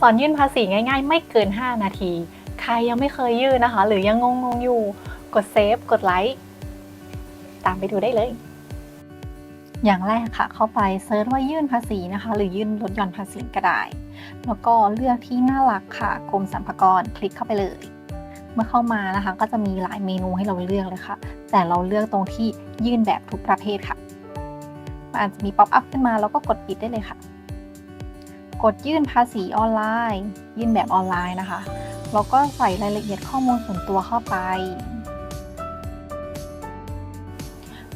สอนยื่นภาษีง่าย ๆ ไม่เกิน 5 นาที ใครยังไม่เคยยื่นนะคะ หรือยังงงๆอยู่ กดเซฟ กดไลค์ ตามไปดูได้เลย อย่างแรกค่ะ เข้าไปเซิร์ชว่ายื่นภาษีนะคะ หรือยื่นลดหย่อนภาษีก็ได้ แล้วก็เลือกที่น่ารักค่ะ กรมสรรพากร คลิกเข้าไปเลย เมื่อเข้ามานะคะ ก็จะมีหลายเมนูให้เราเลือกเลยค่ะ แต่เราเลือกตรงที่ยื่นแบบทุกประเภทค่ะมันอาจจะมีป๊อปอัพขึ้นมาแล้วก็กดปิดได้เลยค่ะ กดยื่นภาษีออนไลน์ ยื่นแบบออนไลน์นะคะ แล้วก็ใส่รายละเอียดข้อมูลส่วนตัวเข้าไป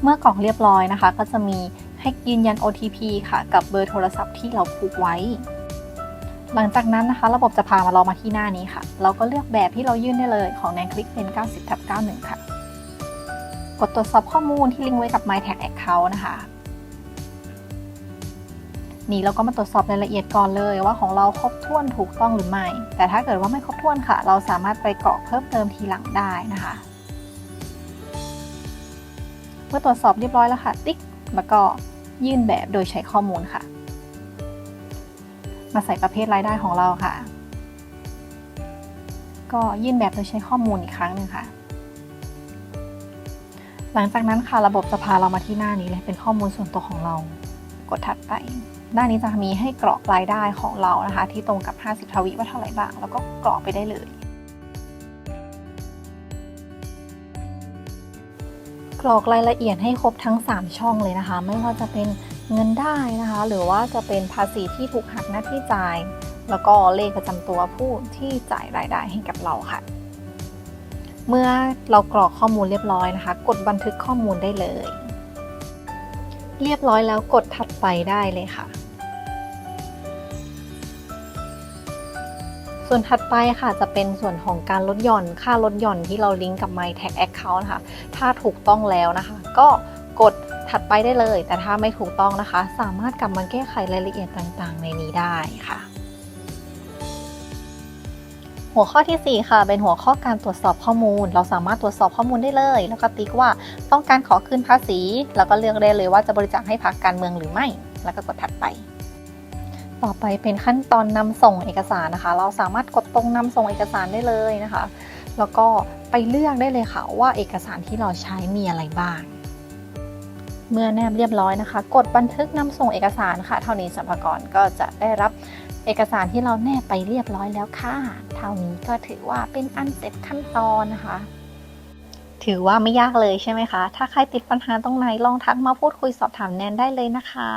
เมื่อกรอกเรียบร้อยนะคะ ก็จะมีให้ยืนยัน OTP ค่ะ กับเบอร์โทรศัพท์ที่เราผูกไว้ หลังจากนั้นนะคะ ระบบจะพามาเรามาที่หน้านี้ค่ะ เราก็เลือกแบบที่เรายื่นได้เลยของแนนคลิกเป็น 90ทับ91 ค่ะ กดตรวจสอบข้อมูลที่ลิงก์ไว้กับ My Tag Account นะคะ นี่เราก็มาตรวจสอบรายละเอียดก่อนเลย ว่าของเราครบถ้วนถูกต้องหรือไม่ แต่ถ้าเกิดว่าไม่ครบถ้วนค่ะ เราสามารถไปกรอกเพิ่มเติมทีหลังได้นะคะ เมื่อตรวจสอบเรียบร้อยแล้วค่ะ ติ๊ก แล้วก็ยื่นแบบโดยใช้ข้อมูลค่ะ มาใส่ประเภทรายได้ของเราค่ะ ก็ยื่นแบบโดยใช้ข้อมูลอีกครั้งหนึ่งค่ะหลังจากนั้นค่ะ ระบบจะพาเรามาที่หน้านี้เลย เป็นข้อมูลส่วนตัวของเรา กดถัดไป หน้านี้จะมีให้กรอกรายได้ของเรานะคะ ที่ตรงกับ 50 ทวีว่าเท่าไหร่บ้าง แล้วก็กรอกไปได้เลย กรอกรายละเอียดให้ครบทั้ง 3 ช่องเลยนะคะ ไม่ว่าจะเป็นเงินได้นะคะ หรือว่าจะเป็นภาษีที่ถูกหักหน้าที่จ่าย แล้วก็เลขประจำตัวผู้ที่จ่ายรายได้ให้กับเราค่ะ เมื่อเรากรอกข้อมูลเรียบร้อยนะคะ กดบันทึกข้อมูลได้เลย เรียบร้อยแล้วกดถัดไปได้เลยค่ะ ส่วนถัดไปค่ะจะเป็นส่วนของการลดหย่อนค่าลดหย่อนที่เราลิงก์กับ My Tag Account นะคะถ้าถูกต้องแล้วนะคะ ก็กดถัดไปได้เลย แต่ถ้าไม่ถูกต้องนะคะ สามารถกลับมาแก้ไขรายละเอียดต่างๆ ในนี้ได้ค่ะ หัวข้อทีสี่ 4 ค่ะ เป็นหัวข้อการตรวจสอบข้อมูล เราสามารถตรวจสอบข้อมูลได้เลย แล้วก็ติ๊กว่าต้องการขอคืนภาษี แล้วก็เลือกได้เลยว่าจะบริจาคให้พรรคการเมืองหรือไม่ แล้วก็กดถัดไป ต่อไปเป็นขั้นตอนนำส่งเอกสารนะคะ เราสามารถกดตรงนำส่งเอกสารได้เลยนะคะ แล้วก็ไปเลือกได้เลยค่ะว่าเอกสารที่เราใช้มีอะไรบ้าง เมื่อแนบเรียบร้อยนะคะ กดบันทึกนำส่งเอกสารค่ะ เท่านี้สรรพากรก็จะได้รับ เอกสารที่เราแนบไปเรียบร้อยแล้วค่ะเท่านี้ก็ถือว่าเป็นอันเสร็จขั้นตอนนะคะ ถือว่าไม่ยากเลยใช่ไหมคะ ถ้าใครติดปัญหาตรงไหนลองทักมาพูดคุยสอบถามแนนได้เลยนะคะ